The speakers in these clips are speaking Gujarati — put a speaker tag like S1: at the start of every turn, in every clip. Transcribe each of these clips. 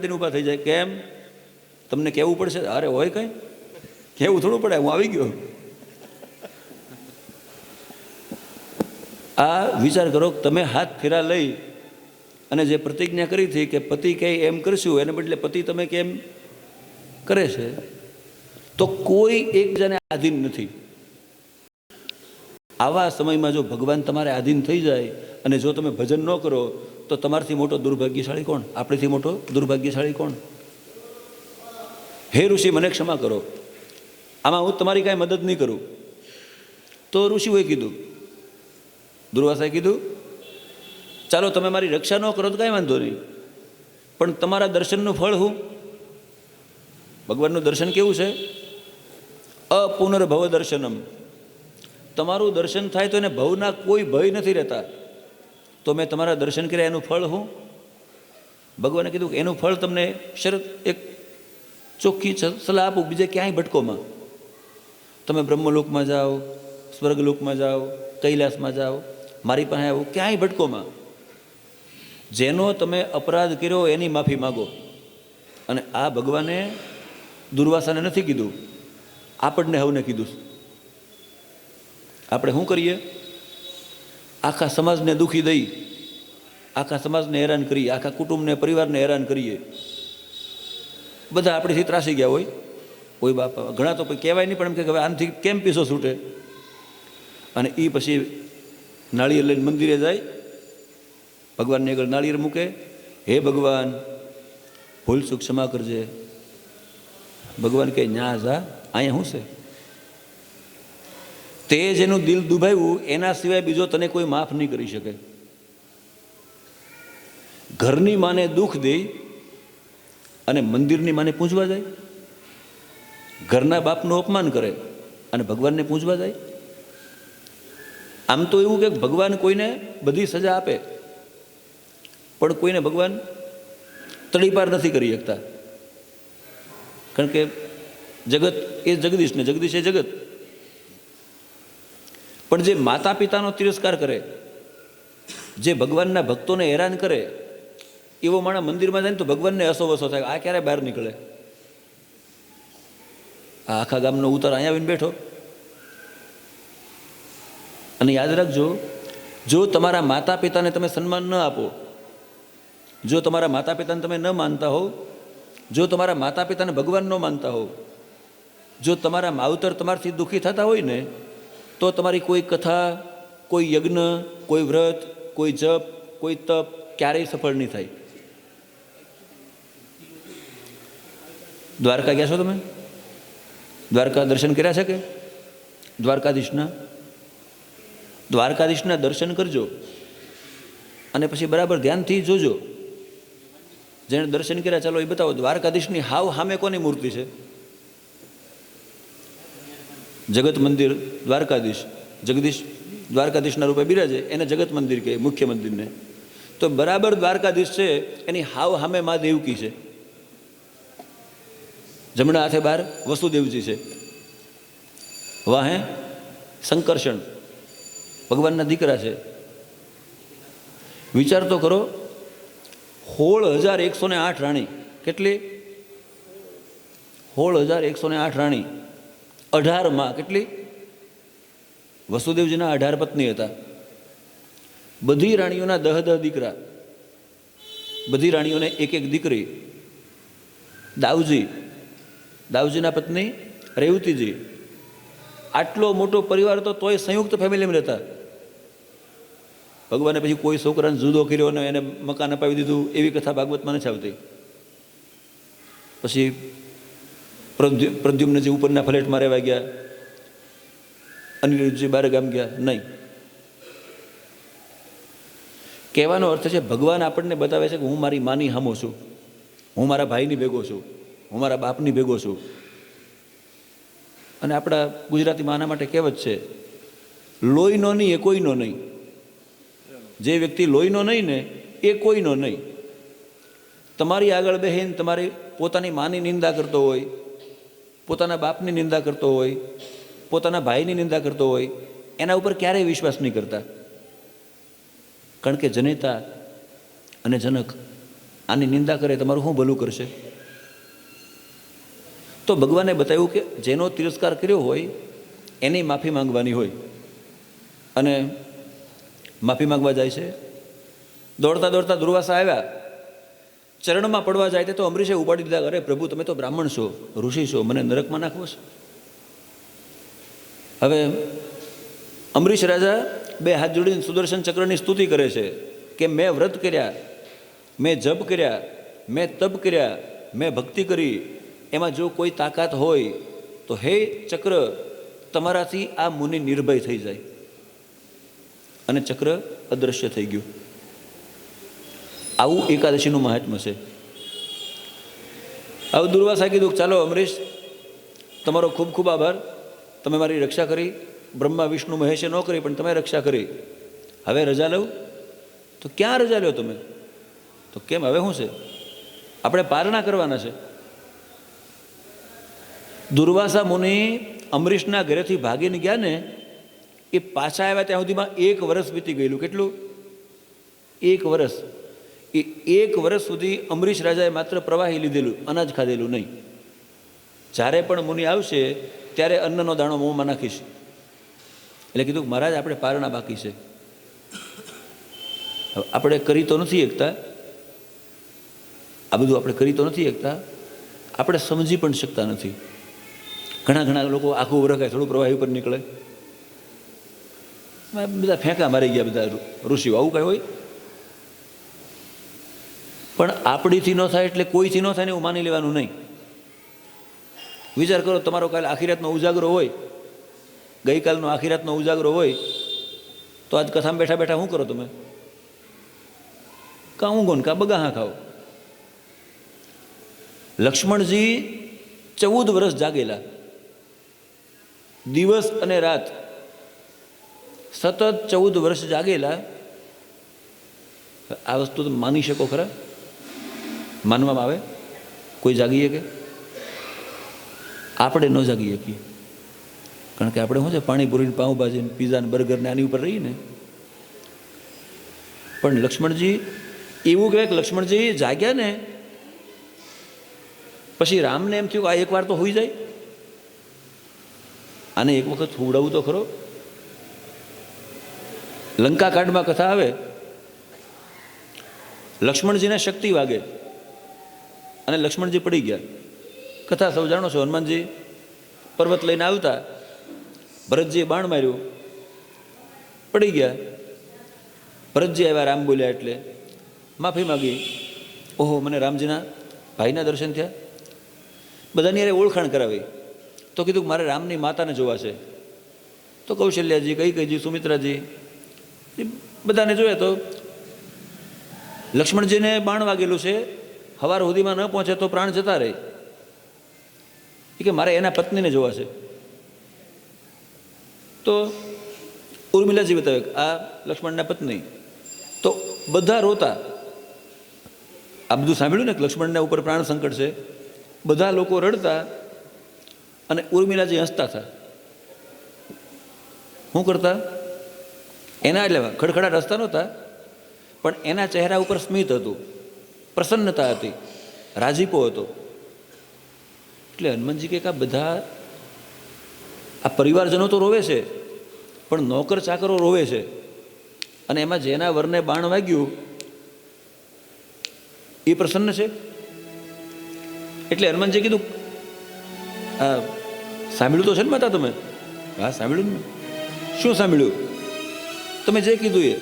S1: દિન ઊભા થઈ જાય. કેમ? તમને કહેવું પડશે, અરે, હોય કંઈ? કહેવું થોડું પડે, હું આવી ગયો. આ વિચાર કરો કે તમે હાથ ફેરા લઈ અને જે પ્રતિજ્ઞા કરી હતી કે પતિ કહે એમ કરશું, એને બદલે પતિ તમે કેમ કરે છે? તો કોઈ એકબીજાને આધીન નથી. આવા સમયમાં જો ભગવાન તમારે આધીન થઈ જાય અને જો તમે ભજન ન કરો તો તમારથી મોટો દુર્ભાગ્યશાળી કોણ? આપણેથી મોટો દુર્ભાગ્યશાળી કોણ? હે ઋષિ, મને ક્ષમા કરો. આમાં હું તમારી કાંઈ મદદ નહીં કરું. તો ઋષિઓએ કીધું. દુર્વાસાએ કીધું, ચાલો, તમે મારી રક્ષા ન કરો તો કાંઈ વાંધો નહીં. પણ તમારા દર્શનનું ફળ હું? ભગવાનનું દર્શન કેવું છે? અપુનર્ભવ દર્શનમ. તમારું દર્શન થાય તો એને ભવના કોઈ ભય નથી રહેતા. તો મેં તમારા દર્શન કર્યા, એનું ફળ હું? ભગવાને કીધું કે એનું ફળ તમને શરત એક ચોખ્ખી સલાહ આપું, બીજે ક્યાંય ભટકોમાં? તમે બ્રહ્મલોકમાં જાઓ, સ્વર્ગલોકમાં જાઓ, કૈલાસમાં જાઓ, મારી પાસે આવો, ક્યાંય ભટકોમાં? જેનો તમે અપરાધ કર્યો, એની માફી માગો. અને આ ભગવાને દુર્વાસાને નથી કીધું. આપણને હવને કીધું. આપણે શું કરીએ? આખા સમાજને દુખી દઈ, આખા સમાજને હેરાન કરીએ, આખા કુટુંબને, પરિવારને હેરાન કરીએ. બધા આપણીથી ત્રાસી ગયા હોય. કોઈ બાપા, ઘણા તો પછી કહેવાય નહીં, પણ એમ કે હવે આનાથી કેમ પીસો છૂટે? અને એ પછી નાળિયેર લઈને મંદિરે જાય. ભગવાનને આગળ નાળિયેર મૂકે. હે ભગવાન ભૂલ સુખ ક્ષમા કરજે. ભગવાન કહે, ન્યા જા, અહીંયા શું છે? તે જેનું દિલ દુભાવ્યું, એના સિવાય બીજો તને કોઈ માફ નહીં કરી શકે. ઘરની માને દુઃખ દે અને મંદિરની માને પૂજવા જાય. ઘરના બાપનું અપમાન કરે અને ભગવાનને પૂજવા જાય. આમ તો એવું કે ભગવાન કોઈને બધી સજા આપે, પણ કોઈને ભગવાન તડીપાર નથી કરી શકતા. કારણ કે જગત એ જગદીશ ને જગદીશ એ જગત. પણ જે માતા પિતાનો તિરસ્કાર કરે, જે ભગવાનના ભક્તોને હેરાન કરે, એવો માણસ મંદિરમાં જાય ને તો ભગવાનને અસોવસો થાય આ ક્યારે બહાર નીકળે? આ આખા ગામનો ઉતાર અહીંયા આવીને બેઠો. અને યાદ રાખજો, જો તમારા માતા પિતાને તમે સન્માન ન આપો, જો તમારા માતા પિતાને તમે ન માનતા હો જો તમારા માતા પિતાને ભગવાન ન માનતા હો જો તમારા માવતર તમારથી દુઃખી થતા હોય ને તો તમારી કોઈ કથા, કોઈ યજ્ઞ, કોઈ વ્રત, કોઈ જપ, કોઈ તપ ક્યારેય સફળ નહીં થાય. દ્વારકા ગયા છો તમે? દ્વારકા દર્શન કર્યા છે કે? દ્વારકાધીશના? દ્વારકાધીશના દર્શન કરજો. અને પછી બરાબર ધ્યાનથી જોજો. જેણે દર્શન કર્યા, ચાલો એ બતાવો, દ્વારકાધીશની હાવ સામે કોની મૂર્તિ છે? જગત મંદિર દ્વારકાધીશ, જગદીશ દ્વારકાધીશના રૂપે બિરાજે, એને જગત મંદિર કહે, મુખ્ય મંદિરને. તો બરાબર દ્વારકાધીશ છે, એની હાવ હામે મા દેવકી છે. જમણા હાથે બાર વસુદેવજી છે. વાહે શંકરષણ ભગવાનના દીકરા છે. વિચાર તો કરો હોળ હજાર એકસો ને આઠ રાણી. કેટલી? હોળ હજાર એકસો ને આઠ રાણી. અઢારમાં કેટલી? વસુદેવજીના અઢાર પત્ની હતા. બધી રાણીઓના દહ દહ દીકરા. બધી રાણીઓને એક એક દીકરી. દાવજી દાવજીના પત્ની રેવતીજી. આટલો મોટો પરિવાર તો તોય સંયુક્ત ફેમિલીમાં રહેતા. ભગવાને પછી કોઈ છોકરાને જુદો કર્યો અને એને મકાન અપાવી દીધું એવી કથા ભાગવતમાં નથી આવતી. પછી પ્રદ્યુમ્નજી ઉપરના ફ્લેટમાં રહેવા ગયા અનિરુદ્ધજી બારે ગામ ગયા, નહીં. કહેવાનો અર્થ છે, ભગવાન આપણને બતાવે છે કે હું મારી માની હામો છું. હું મારા ભાઈની ભેગો છું. હું મારા બાપની ભેગો છું. અને આપણા ગુજરાતીમાં આના માટે કહેવત છે, લોહીનો નહીં એ કોઈનો નહીં. જે વ્યક્તિ લોહીનો નહીં ને, એ કોઈનો નહીં. તમારી આગળ બહેન તમારી પોતાની માની નિંદા કરતો હોય પોતાના બાપની નિંદા કરતો હોય, પોતાના ભાઈની નિંદા કરતો હોય, એના ઉપર ક્યારેય વિશ્વાસ નહીં કરતા. કારણ કે જનેતા અને જનક આની નિંદા કરે, તમારું શું ભલું કરશે? તો ભગવાને બતાવ્યું કે જેનો તિરસ્કાર કર્યો હોય, એની માફી માંગવાની હોય. અને માફી માંગવા જાય છે. દોડતા દોડતા દુર્વાસા આવ્યા. ચરણમાં પડવા જાય તો અમરીશે ઉપાડી દીધા અરે પ્રભુ, તમે તો બ્રાહ્મણ છો, ઋષિ છો, મને નરકમાં નાખવો છે. હવે અમરીશ રાજા બે હાથ જોડીને સુદર્શન ચક્રની સ્તુતિ કરે છે કે મેં વ્રત કર્યા, મેં જપ કર્યા, મેં તપ કર્યા, મેં ભક્તિ કરી. એમાં જો કોઈ તાકાત હોય તો હે ચક્ર, તમારાથી આ મુનિ નિર્ભય થઈ જાય. અને ચક્ર અદૃશ્ય થઈ ગયું. આવું એકાદશીનું મહાત્મ્ય છે. આવું દુર્વાસા કીધું ચાલો અમરીશ, તમારો ખૂબ ખૂબ આભાર. તમે મારી રક્ષા કરી. બ્રહ્મા, વિષ્ણુ, મહેશે ન કરી, પણ તમે રક્ષા કરી. હવે રજા લઉં? તો ક્યાં રજા લ્યો તમે? તો કેમ? હવે શું છે? આપણે પારણા કરવાના છે. દુર્વાસા મુનિ અમરીશના ઘરેથી ભાગીને ગયા ને, એ પાછા આવ્યા ત્યાં સુધીમાં એક વર્ષ વીતી ગયેલું. કેટલું? એક વર્ષ એ એક વર્ષ સુધી અમરીશ રાજાએ માત્ર પ્રવાહી લીધેલું, અનાજ ખાધેલું નહીં. જ્યારે પણ મુનિ આવશે, ત્યારે અન્નનો દાણો મોંમાં નાખીશ. એટલે કીધું મહારાજ, આપણે પારણા બાકી છે. આપણે કરી તો નથી એકતા. આ બધું આપણે કરી તો નથી એકતા. આપણે સમજી પણ શકતા નથી. ઘણા ઘણા લોકો આખું વરખાય થોડું પ્રવાહી ઉપર નીકળે. બધા ફેંકા મારી ગયા બધા ઋષિઓ. આવું કાંઈ હોય? પણ આપણીથી ન થાય એટલે કોઈથી ન થાય ને એવું માની લેવાનું નહીં. વિચાર કરો, તમારો કાલે આખીરાતનો ઉજાગરો હોય, ગઈકાલનો આખીરાતનો ઉજાગરો હોય, તો આજ કથામાં બેઠા બેઠા શું કરો તમે? કાં ઊંઘો ને, કાં બગાહા ખાઓ? લક્ષ્મણજી ચૌદ વર્ષ જાગેલા. દિવસ અને રાત સતત ચૌદ વર્ષ જાગેલા. આ વસ્તુ તમે માની શકો ખરા? માનવામાં આવે? કોઈ જાગીએ કે આપણે ન જાગી શકીએ. કારણ કે આપણે શું છે પાણીપુરીને પાઉંભાજી ને પીઝા ને બર્ગર ને આની ઉપર રહીએ ને. પણ લક્ષ્મણજી, એવું કહેવાય કે લક્ષ્મણજી જાગ્યા ને, પછી રામને એમ થયું કે આ એકવાર તો હોઈ જાય. આને એક વખત હુવડાવું તો ખરો. લંકા કાંડમાં કથા આવે. લક્ષ્મણજીને શક્તિ વાગે. અને લક્ષ્મણજી પડી ગયા. કથા સૌ જાણો છો, હનુમાનજી? પર્વત લઈને આવતા, ભરતજીએ બાણ માર્યું. પડી ગયા. ભરતજી આવ્યા રામ બોલ્યા એટલે, માફી માગી. ઓહો, મને રામજીના ભાઈના દર્શન થયા? બધાની અરે ઓળખાણ કરાવી. તો કીધું મારે રામની માતાને જોવા છે. તો કૌશલ્યાજી, કઈ કઈજી સુમિત્રાજી? બધાને જોયા તો, લક્ષ્મણજીને બાણ વાગેલું છે હવાર સુધીમાં ન પહોંચે તો પ્રાણ જતા રહે. એ કે મારે એના પત્નીને જોવા છે. તો ઉર્મિલાજી બતાવે આ લક્ષ્મણના પત્ની. તો બધા રોતા. આ બધું સાંભળ્યું ને કે લક્ષ્મણના ઉપર પ્રાણ સંકટ છે? બધા લોકો રડતા અને ઉર્મિલાજી હસતા હતા. શું કરતા? એના એટલે ખડખડાટ હસતા નહોતા, પણ એના ચહેરા ઉપર સ્મિત હતું. પ્રસન્નતા હતી. રાજીપો હતો. એટલે હનુમાનજી કે આ બધા આ પરિવારજનો તો રોવે છે, પણ નોકર ચાકરો રોવે છે. અને એમાં જેના વરને બાણ વાગ્યું, એ પ્રસન્ન છે. એટલે હનુમાનજી કીધું હા સાંભળ્યું તો છે ને માતા તમે? હા, સાંભળ્યું ને. શું સાંભળ્યું? તમે જે કીધું એ.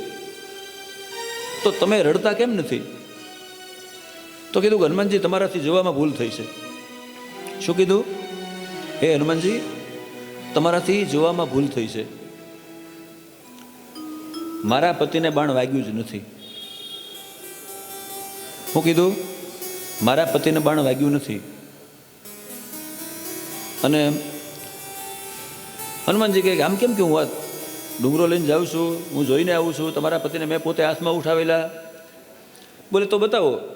S1: તો તમે રડતા કેમ નથી? તો કીધું કે હનુમાનજી, તમારાથી જોવામાં ભૂલ થઈ છે. શું કીધું? હે હનુમાનજી, તમારાથી જોવામાં ભૂલ થઈ છે. મારા પતિને બાણ વાગ્યું જ નથી. શું કીધું? મારા પતિને બાણ વાગ્યું નથી. અને હનુમાનજી કહે કે, આમ કેમ કે હું આ ડુંગરો લઈને જાઉં છું? હું જોઈને આવું છું. તમારા પતિને મેં પોતે હાથમાં ઉઠાવેલા. બોલે, તો બતાવો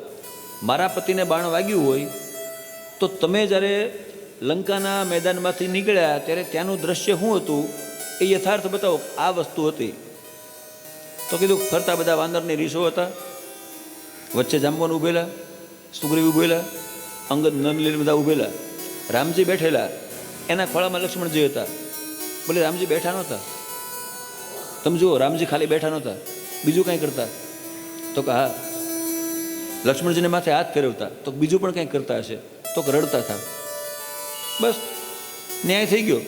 S1: મારા પતિને બાણ વાગ્યું હોય, તો તમે જ્યારે લંકાના મેદાનમાંથી નીકળ્યા ત્યારે ત્યાંનું દ્રશ્ય શું હતું? એ યથાર્થ બતાવો, આ વસ્તુ હતી. તો કીધું, ફરતા બધા વાંદરની રીસો હતા. વચ્ચે જામવાન ઉભેલા, સુગ્રીવ ઉભેલા, અંગદ નંદલીલ બધા ઉભેલા. રામજી બેઠેલા, એના ખોળામાં લક્ષ્મણજી હતા. બોલે રામજી બેઠા નહોતા. તમે જુઓ, રામજી ખાલી બેઠા નહોતા. બીજું કાંઈ કરતા. તો કે હા લક્ષ્મણજીને માથે હાથ ફેરવતા, તો બીજું પણ કંઈક કરતા હશે? તો રડતા હતા. બસ, ન્યાય થઈ ગયો.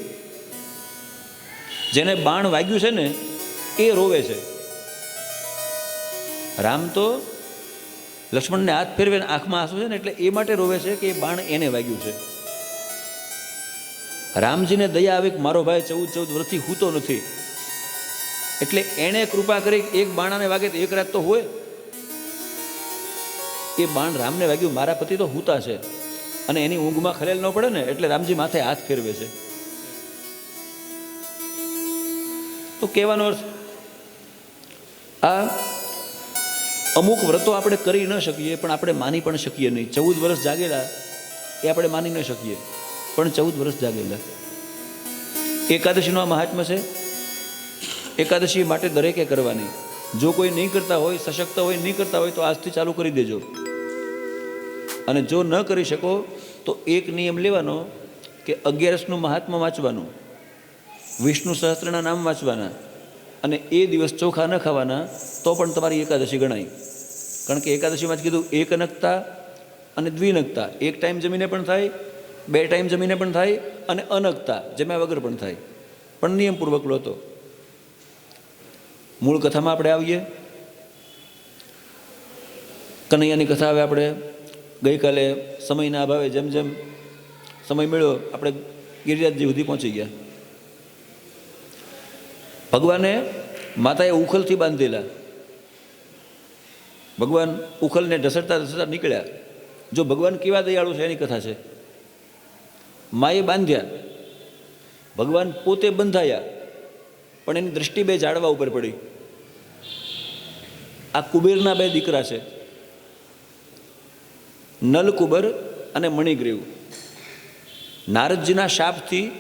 S1: જેને બાણ વાગ્યું છે ને, એ રોવે છે. રામ તો લક્ષ્મણને હાથ ફેરવે ને આંખમાં આંસુ છે ને, એટલે એ માટે રોવે છે કે એ બાણ એને વાગ્યું છે. રામજીને દયા આવે કે મારો ભાઈ ચૌદ ચૌદ વર્ષથી હૂતો નથી. એટલે એણે કૃપા કરી એક બાણાને વાગે તો એક રાત તો હોય. એ બાણ રામને વાગ્યું, મારા પતિ તો હૂતા છે. અને એની ઊંઘમાં ખલેલ ન પડે ને, એટલે રામજી માથે હાથ ફેરવે છે. તો કહેવાનો અર્થ, આ અમુક વ્રતો આપણે કરી ન શકીએ, પણ આપણે માની પણ શકીએ નહીં. ચૌદ વર્ષ જાગેલા, એ આપણે માની ન શકીએ. પણ ચૌદ વર્ષ જાગેલા. એકાદશીનો આ મહાત્મ્ય છે. એકાદશી માટે દરેકે કરવાની. જો કોઈ નહીં કરતા હોય, સશક્ત હોય, નહીં કરતા હોય, તો આજથી ચાલુ કરી દેજો. અને જો ન કરી શકો, તો એક નિયમ લેવાનો કે અગિયારસનું મહાત્મા વાંચવાનું, વિષ્ણુ સહસ્ત્રના નામ વાંચવાના અને એ દિવસ ચોખા ન ખાવાના, તો પણ તમારી એકાદશી ગણાય. કારણ કે એકાદશીમાં જ કીધું, એક નકતા અને દ્વિનકતા એક ટાઈમ જમીને પણ થાય, બે ટાઈમ જમીને પણ થાય અને અનકતા જમ્યા વગર પણ થાય. પણ નિયમપૂર્વક લો તો મૂળ કથામાં આપણે આવીએ. કનૈયાની કથા હવે આપણે. ગઈકાલે સમયના અભાવે જેમ જેમ સમય મળ્યો, આપણે ગિરિરાજજી સુધી પહોંચી ગયા. ભગવાને માતાએ ઉખલથી બાંધેલા. ભગવાન ઉખલને ઢસડતા ઢસડતા નીકળ્યા. જો ભગવાન કેવા દયાળુ છે એની કથા છે? માએ બાંધ્યા. ભગવાન પોતે બંધાયા, પણ એની દ્રષ્ટિ બે ઝાડવા ઉપર પડી. આ કુબેરના બે દીકરા છે. નલકુબર અને મણિગ્રીવ. નારદજીના શાપથી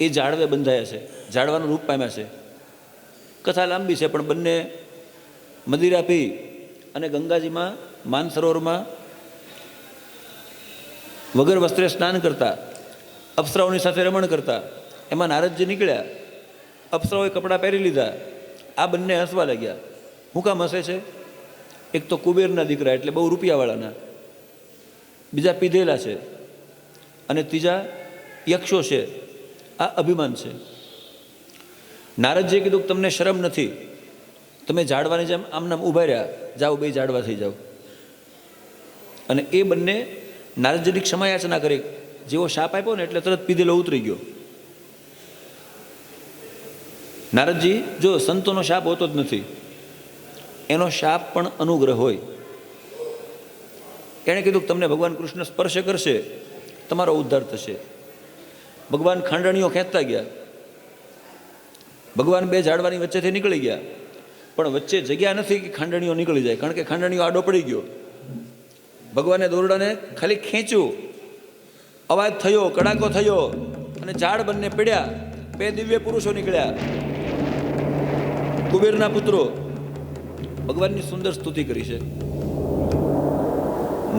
S1: એ ઝાડવે બંધાયા છે. ઝાડવાનું રૂપ પામ્યા છે. કથા લાંબી છે, પણ બંને મદિરા પી અને ગંગાજીમાં, માનસરોવરમાં વગર વસ્ત્રે સ્નાન કરતા, અપ્સરાઓની સાથે રમણ કરતા, એમાં નારદજી નીકળ્યા. અપ્સરાઓએ કપડાં પહેરી લીધા. આ બંને હસવા લાગ્યા. હું કામ હસે છે? એક તો કુબેરના દીકરા એટલે બહુ રૂપિયાવાળાના. બીજા પીધેલા છે. અને ત્રીજા યક્ષો છે. આ અભિમાન છે. નારદજીએ કીધું તમને શરમ નથી. તમે ઝાડવાની જેમ આમ નામ ઊભા રહ્યા. જાઓ બે ઝાડવા થઈ જાઓ. અને એ બંને નારદજીની ક્ષમાયાચના કરી. જેવો શાપ આપ્યો ને એટલે તરત પીધેલો ઉતરી ગયો. નારદજી, જો સંતોનો શાપ હોતો જ નથી. એનો શાપ પણ અનુગ્રહ હોય. એણે કીધું તમને ભગવાન કૃષ્ણ સ્પર્શ કરશે, તમારો ઉદ્ધાર થશે. ભગવાન ખાંડણીઓ ખેંચતા ગયા. ભગવાન બે ઝાડવાની વચ્ચેથી નીકળી ગયા. પણ વચ્ચે જગ્યા નથી કે ખાંડણીઓ નીકળી જાય, કારણ કે ખાંડણીઓ આડો પડી ગયો. ભગવાને દોરડાને ખાલી ખેંચ્યું. અવાજ થયો, કડાકો થયો, અને ઝાડ બંને પડ્યા. બે દિવ્ય પુરુષો નીકળ્યા. કુબેરના પુત્રો, ભગવાનની સુંદર સ્તુતિ કરી છે.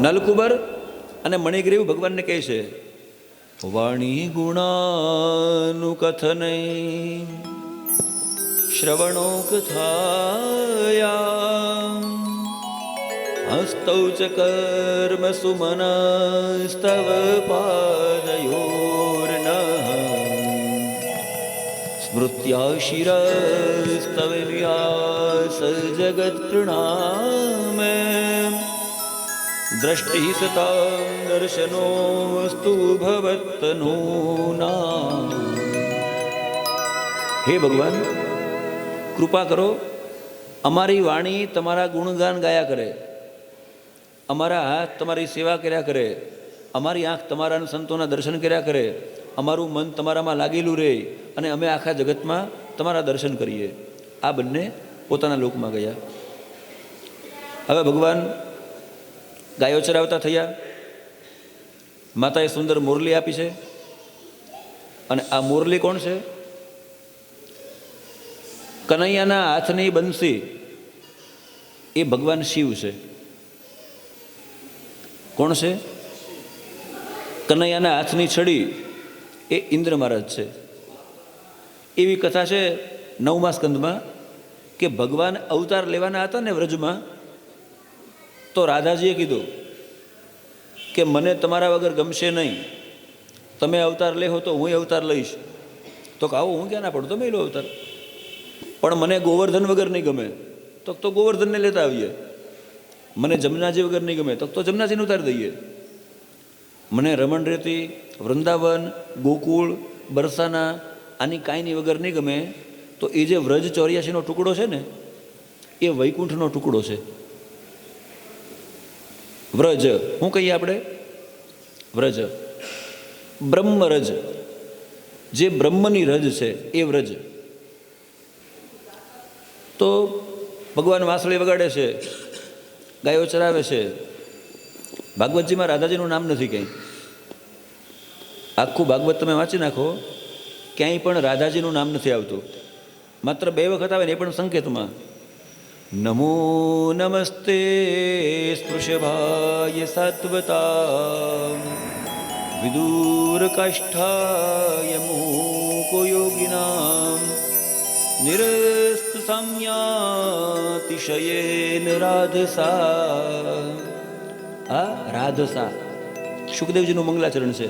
S1: નલકુબર અને મણિગ્રીવ ભગવાનને કહે છે, વાણી ગુણાનું કથન શ્રવણો કથાયા હસ્તૌ ચ કર્મ સુમનસ્તવ પાદયોર્ન સ્મૃત્યા શિરસ્તવ વ્યાસ જગત પ્રણામે દ્રષ્ટિ સતા દર્શનોસ્તુ ના હે ભગવાન કૃપા કરો અમારી વાણી તમારા ગુણગાન ગાયા કરે, અમારા હાથ તમારી સેવા કર્યા કરે, અમારી આંખ તમારા સંતોના દર્શન કર્યા કરે, અમારું મન તમારામાં લાગેલું રહે અને અમે આખા જગતમાં તમારા દર્શન કરીએ. આ બંને પોતાના લોકમાં ગયા. હવે ભગવાન ગાયો ચરાવતા થયા. માતાએ સુંદર મુરલી આપી છે. અને આ મુરલી કોણ છે? કનૈયાના હાથની બંસી. એ ભગવાન શિવ છે. કોણ છે? કનૈયાના હાથની છડી. એ ઇન્દ્ર મહારાજ છે. એવી કથા છે નવમા સ્કંદમાં કે ભગવાન અવતાર લેવાના હતા ને વ્રજમાં તો રાધાજીએ કીધું કે મને તમારા વગર ગમશે નહીં. તમે અવતાર લેહો તો હું અવતાર લઈશ. તો કે આવો, હું ક્યાં ના પડું? તમે લો અવતાર. પણ મને ગોવર્ધન વગર નહીં ગમે. તો તો ગોવર્ધનને લેતા આવીએ. મને જમનાજી વગર નહીં ગમે. તો તો જમનાજીને ઉતારી દઈએ. મને રમણ રેતી, વૃંદાવન, ગોકુળ, બરસાના, આની કાંઈની વગર નહીં ગમે. તો એ જે વ્રજ ચોર્યાસીનો ટુકડો છે ને, એ વૈકુંઠનો ટુકડો છે. વ્રજ. શું કહીએ આપણે? વ્રજ. બ્રહ્મરજ. જે બ્રહ્મની રજ છે, એ વ્રજ. તો ભગવાન વાંસળી વગાડે છે, ગાયો ચરાવે છે. ભાગવતજીમાં રાધાજીનું નામ નથી ક્યાંય આખું ભાગવત તમે વાંચી નાખો, ક્યાંય પણ રાધાજીનું નામ નથી આવતું. માત્ર બે વખત આવે ને એ પણ સંકેતમાં. નમો નમસ્તે स्पृशभाय કાષ્ઠાય મૂકો યોગિનામ નિરસ્ત સામ્યાતિશયેન રાધસા આ રાધસા સુખદેવજીનું મંગલાચરણ છે।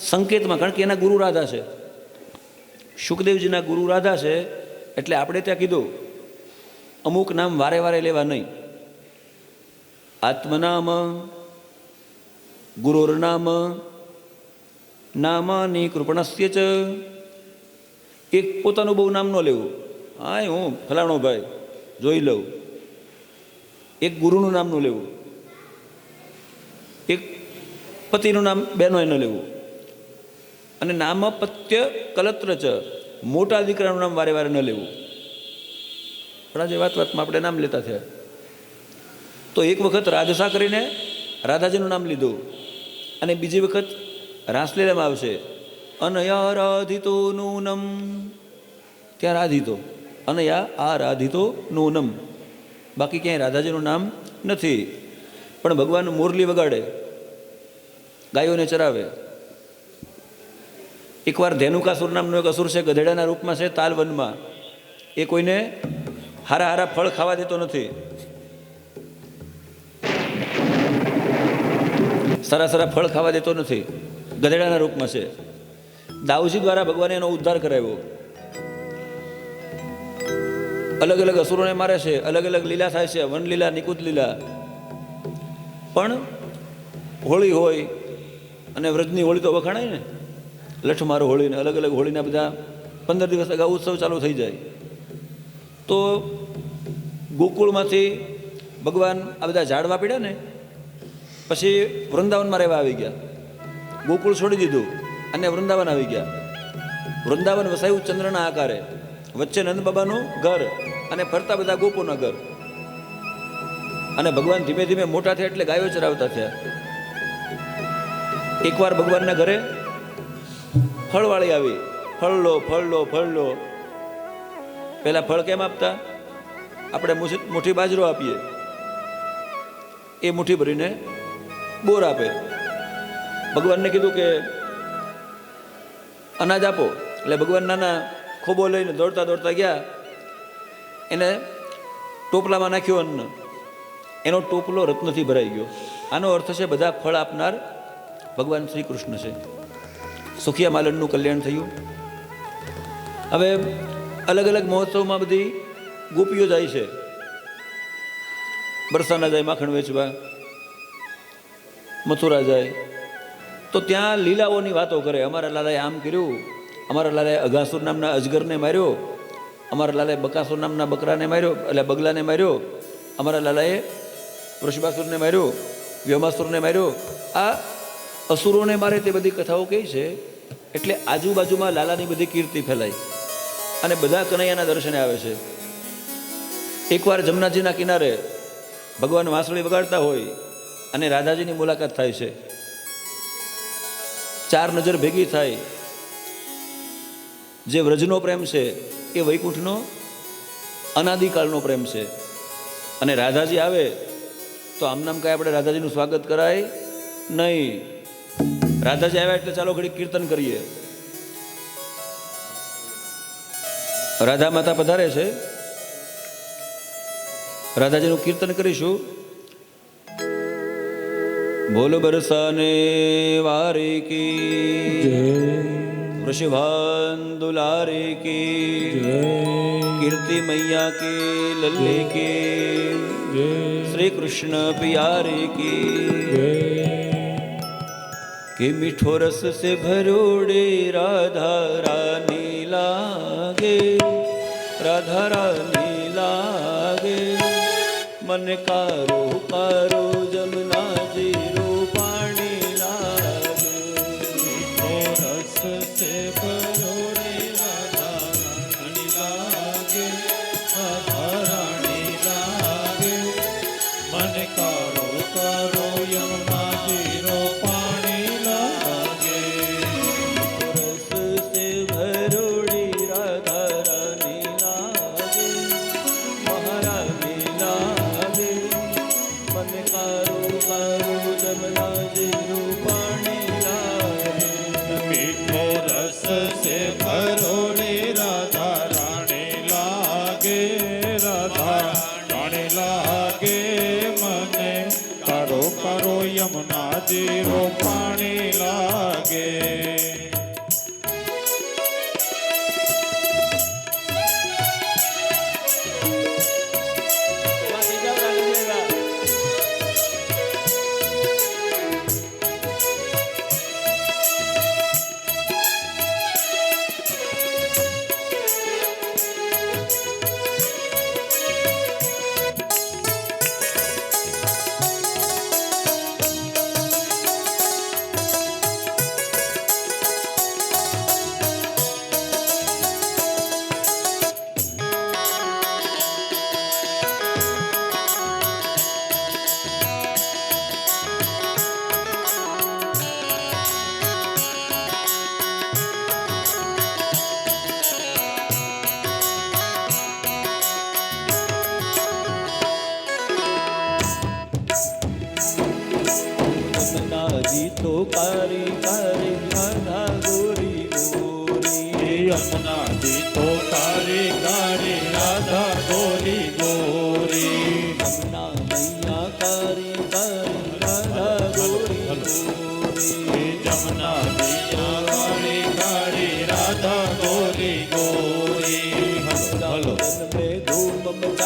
S1: સંકેતમાં કારણ કે એના ગુરુ રાધા છે। સુખદેવજીના ગુરુ રાધા છે, એટલે આપણે ત્યાં કીધું અમુક નામ વારે વારે લેવા નહીં. આત્મનામ, ગુરુર્નામ, નામાની કૃપણસ્ય ચ. એક પોતાનું બહુ નામ ન લેવું. હા હું ફલાણો ભાઈ, જોઈ લઉં. એક ગુરુનું નામ ન લેવું. એક પતિનું નામ બેનો ન લેવું. અને નામપત્ય કલત્ર ચ. મોટા દીકરાનું નામ વારે વારે ન લેવું. પણ આજે વાત વાતમાં આપણે નામ લેતા થયા. તો એક વખત રાજસા કરીને રાધાજીનું નામ લીધું અને બીજી વખત રાસલીલામાં આવશે. અનયા રાધિતો નૂનમ ત્યાં રાધિતો? અનયા આ રાધિતો નૂનમ બાકી ક્યાંય રાધાજીનું નામ નથી. પણ ભગવાન મુરલી વગાડે. ગાયોને ચરાવે. એકવાર ધેનુકાસુર નામનો એક અસુર છે, ગધેડાના રૂપમાં છે, તાલવનમાં. એ કોઈને હારા હારા ફળ ખાવા દેતો નથી. સારા સારા ફળ ખાવા દેતો નથી. ગધેડાના રૂપમાં છે. દાઉજી દ્વારા ભગવાને એનો ઉદ્ધાર કરાવ્યો. અલગ અલગ અસુરોને મારે છે, અલગ અલગ લીલા થાય છે વન લીલા નિકુત લીલા. પણ હોળી હોય અને વ્રજની હોળી તો વખાણાય ને. લઠમારો હોળીને અલગ અલગ હોળીના બધા પંદર દિવસ અગાઉ ઉત્સવ ચાલુ થઈ જાય. તો ગોકુળમાંથી ભગવાન આ બધા ઝાડવા પીડ્યા ને, પછી વૃંદાવનમાં રહેવા આવી ગયા. ગોકુળ છોડી દીધું અને વૃંદાવન આવી ગયા. વૃંદાવન વસાયું ચંદ્રના આકારે. વચ્ચે નંદ બાબાનું ઘર અને ફરતા બધા ગોપોના ઘર. અને ભગવાન ધીમે ધીમે મોટા થયા એટલે ગાયો ચરાવતા થયા. એકવાર ભગવાનના ઘરે ફળવાળી આવી. ફળ લો ફળ લો ફળ લો પહેલાં ફળ કેમ આપતા? આપણે મુઠી મુઠ્ઠી બાજરો આપીએ. એ મુઠ્ઠી ભરીને બોર આપે. ભગવાનને કીધું કે, અનાજ આપો. એટલે ભગવાન નાના ખોબો લઈને દોડતા દોડતા ગયા. એને ટોપલામાં નાખ્યું અન્ન. એનો ટોપલો રત્નથી ભરાઈ ગયો. આનો અર્થ છે, બધા ફળ આપનાર ભગવાન શ્રી કૃષ્ણ છે. સુખિયા માલનનું કલ્યાણ થયું. હવે અલગ અલગ મહોત્સવમાં બધી ગોપીઓ જાય છે. બરસાના જાય, માખણ વેચવા. મથુરા જાય. તો ત્યાં લીલાઓની વાતો કરે. અમારા લાલાએ આમ કર્યું. અમારા લાલાએ અઘાસુર નામના અજગરને માર્યો. અમારા લાલાએ બકાસુર નામના બકરાને માર્યો, એટલે બગલાને માર્યો. અમારા લાલાએ વૃષભાસુરને માર્યો, વ્યોમાસુરને માર્યો. આ અસુરોને મારે તે બધી કથાઓ કહી છે. એટલે આજુબાજુમાં લાલાની બધી કીર્તિ ફેલાઈ અને બધા કનૈયાના દર્શને આવે છે. એકવાર જમનાજીના કિનારે ભગવાન વાંસળી વગાડતા હોય અને રાધાજીની મુલાકાત થાય છે. ચાર નજર ભેગી થાય. જે વ્રજનો પ્રેમ છે એ વૈકુંઠનો, અનાદિકાળનો પ્રેમ છે. અને રાધાજી આવે તો આમ નામ કાંઈ આપણે રાધાજીનું સ્વાગત કરાય નહીં. રાધાજી આવ્યા એટલે ચાલો ઘડી કીર્તન કરીએ. રાધા માતા પધારે છે. રાધાજીનું કીર્તન કરીશું. બોલ બરસાને વારે કી. વૃષભાન દુલારે કી. કીર્તિ મૈયા કે લલ્લે કે. શ્રી કૃષ્ણ પિયારે કી. કે મીઠો રસ સે ભરોડે રાધા રાની લાગે. રાધા રાની લાગે. મન કારો કારો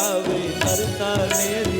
S2: आवे करता मेरी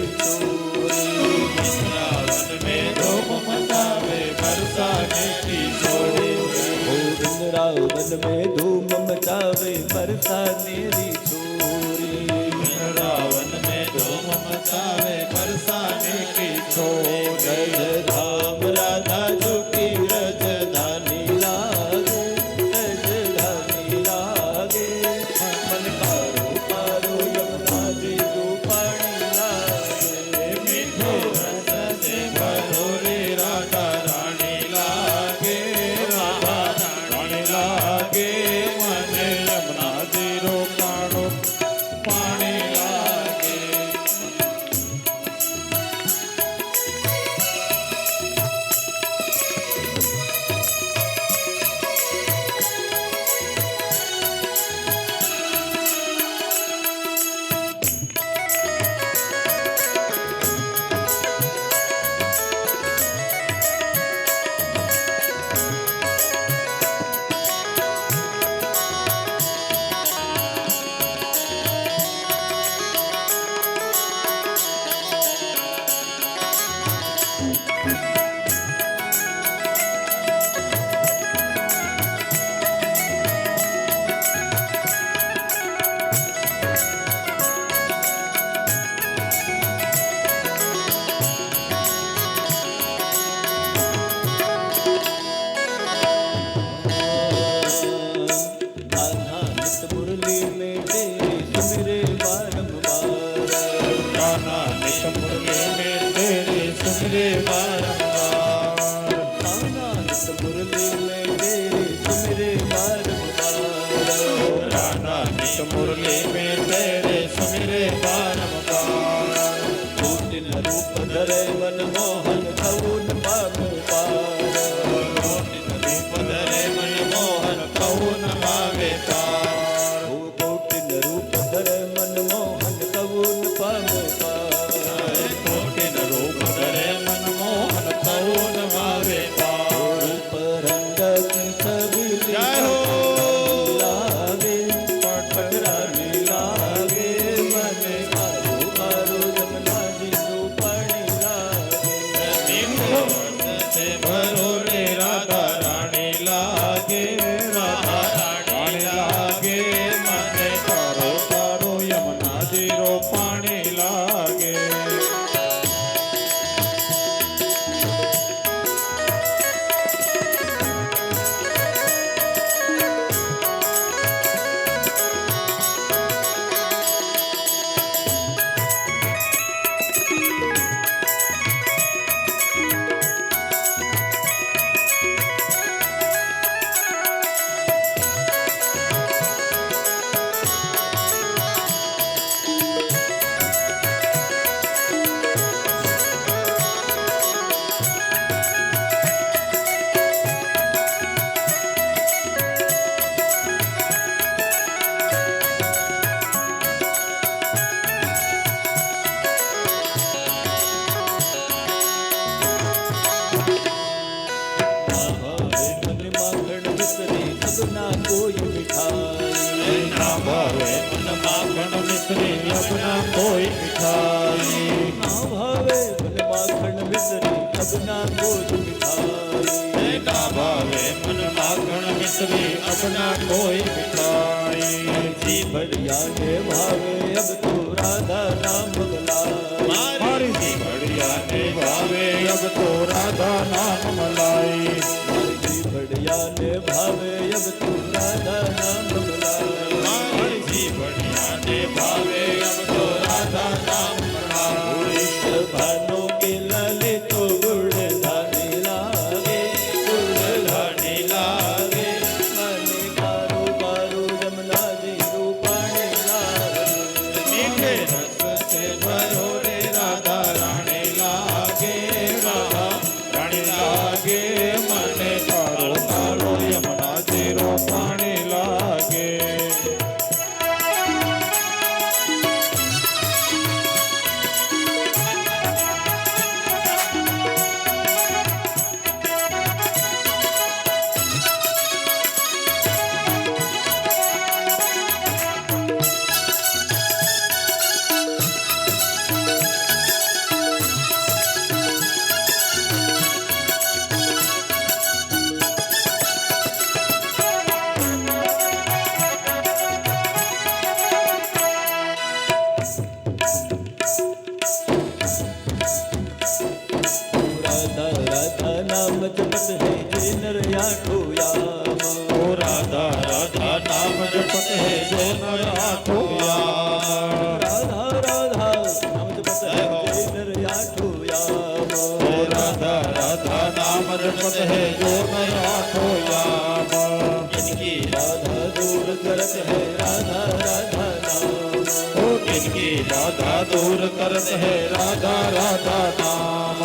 S2: ਆਸਰੇ ਵਾਰ
S1: ਆਨਾ ਸਤਗੁਰ ਮੇਰੇ સબના કોઈ મીઠાઈ
S2: ના ભાવે મન માખણ મિશ્રી યમુના કોઈ મીઠાઈ
S1: ના ભાવે મને માખણ વિસરી સબના કોઈ મીઠાઈ
S2: ના ભાવે મન માખણ મિશ્રી અપના કોઈ મીઠાઈ
S1: જી ભડિયાને ભાવે અબ તો રાધા નામ બગલા
S2: મારી જીવડિયાને ભાવે અબ તો રાધા નામ મલાઈ
S1: જી ભડિયાને ભાવે અબ તું રાધા નામ બગલા
S2: મારી જીવડિયાને ભાવે અબ તો
S1: जन आठुया राधा राधा नाम
S2: जपत है जन राधा राधा नाम जपत है जन आठुया
S1: जिनकी राधा दूर करत है राधा राधा नाम
S2: ओ जिनकी राधा दूर करत है राधा राधा नाम